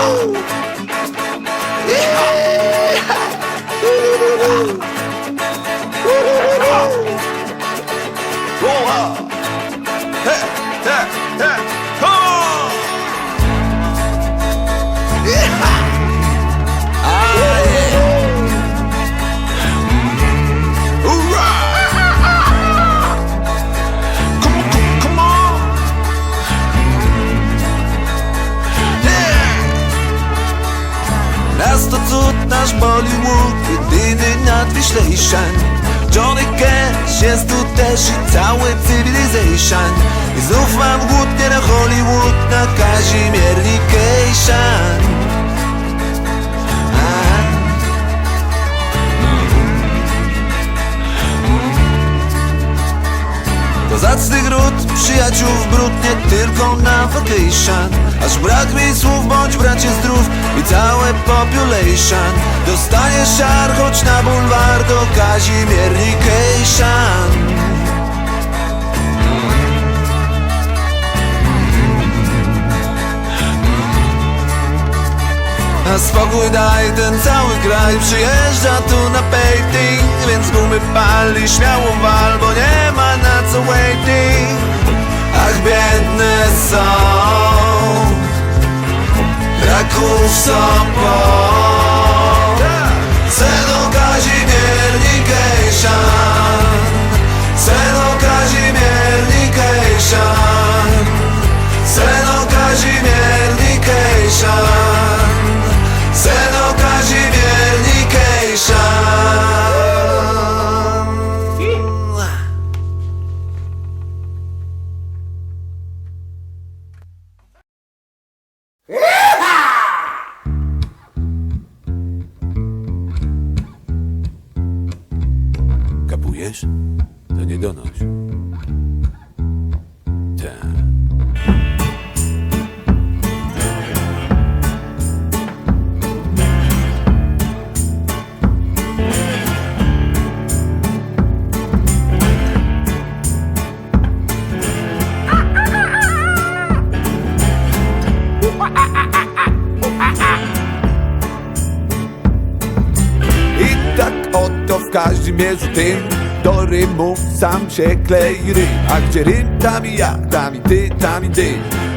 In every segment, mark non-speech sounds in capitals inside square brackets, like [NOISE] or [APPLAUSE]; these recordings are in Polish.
[GASPS] Miasto nasz Bollywood Jedyny nadwyższejszan Johnny Cash jest tu też i cały civilization. I znów mam głód nie na Hollywood Na Kazimiernikation To zacny gród, przyjaciół brud Nie tylko na vacation. Aż brak mi słów, bądź bracie zdrów population. Dostaniesz szar, choć na bulwar Do Kazimiernikation A spokój daj, ten cały kraj. Przyjeżdża tu na painting Więc gumy pali, śmiało wal, Somebody. Kapujesz? To nie donoś. Tak. I tak oto w Kazimierzu tym Do rymów sam się klei rym A gdzie rym, tam i ja, tam i ty, tam i ty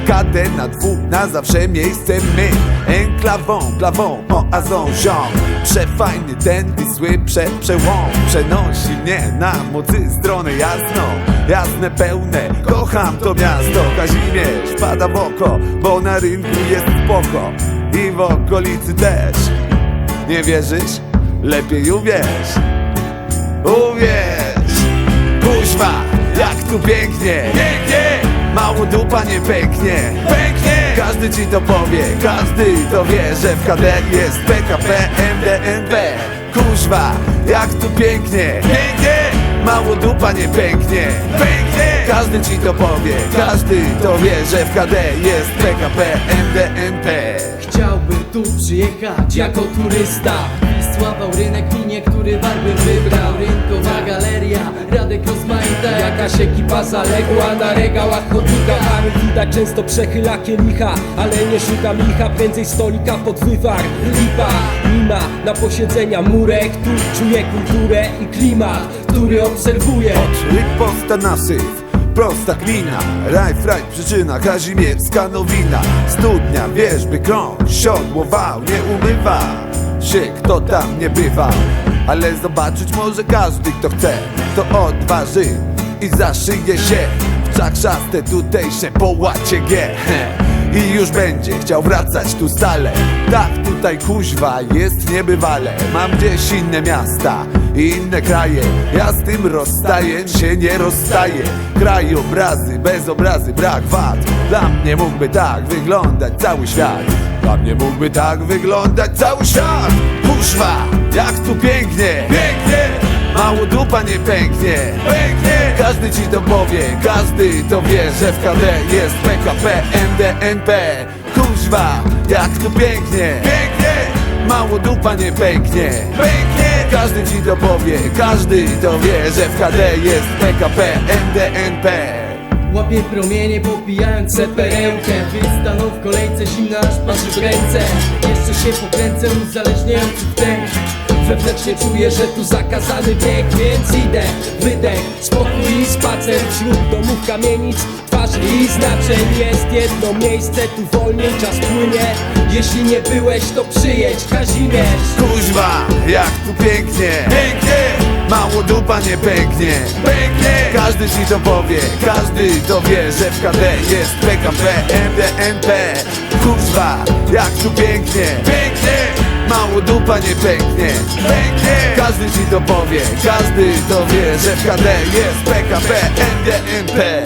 Kadę na dwóch, na zawsze miejsce my. Enklawą, klawą, oazą ziom Przefajny ten Wisły prze, przełom. Przenosi mnie na mocy stronę jasną Jasne, pełne, kocham to miasto. Kazimierz pada w oko, bo na rynku jest spoko. I w okolicy też. Nie wierzysz? Lepiej uwierz Uwierz! Kuźwa, jak tu pięknie. Pięknie! Mało dupa nie pęknie. Pęknie! Każdy ci to powie Każdy to wie, że w KD jest PKP MDNP Kuźwa, jak tu pięknie. Pięknie! Mało dupa nie pęknie. Pęknie! Każdy ci to powie Każdy to wie, że w KD jest PKP MDNP Chciałbym tu przyjechać jako turysta. Sławał rynek minie, który barwy wybrał Jakaś ekipa zaległa na regałach chodnika Mamy widać często przechyla kielicha Ale nie szukam licha, prędzej stolika pod wywar. Lipa, mima na posiedzenia murek. Tu czuję kulturę i klimat, który obserwuję. Riposta nasyw, prosta gmina. Raj, fraj, przyczyna, kazimierska nowina. Studnia, wierzby, krąg, siodło, wał Nie umywa się, kto tam nie bywał Ale zobaczyć może każdy, kto chce To odważy i zaszyje się. W czakrzaste tutejsze połacie G. I już będzie chciał wracać tu stale. Tak tutaj kuźwa jest niebywale. Mam gdzieś inne miasta i inne kraje. Ja z tym rozstaję się nie rozstaję. Krajobrazy, bez obrazy, brak wad. Dla mnie mógłby tak wyglądać cały świat. Dla mnie mógłby tak wyglądać cały świat. Kuźwa, jak tu pięknie. Pięknie Mało dupa nie pęknie. Pęknie. Każdy ci to powie Każdy to wie, że w KD jest PKP MDNP Kuźwa, jak tu pięknie. Pięknie. Mało dupa nie pęknie. Pęknie. Każdy ci to powie Każdy to wie, że w KD jest PKP MDNP Łapię Łapie promienie popijając se perełkę. Wystanął w kolejce zimna aż parzy w ręce. Jeszcze się pokręcę uzależniający wdech Wewnętrznie czuję, że tu zakazany bieg Więc idę, wydech, spokój i spacer Wśród domów kamienic, twarzy i znaczeń. Jest jedno miejsce, tu wolniej czas płynie. Jeśli nie byłeś, to przyjedź Kazimierz. Kuźwa, jak tu pięknie. Pięknie Mało dupa nie pęknie. Pęknie. Każdy ci to powie Każdy to wie, że w KD jest PKP MDNP Kuźwa, jak tu pięknie. Pięknie. Mało dupa nie pęknie. Pęknie. Każdy ci to powie Każdy to wie, że w KD jest PKP MDNP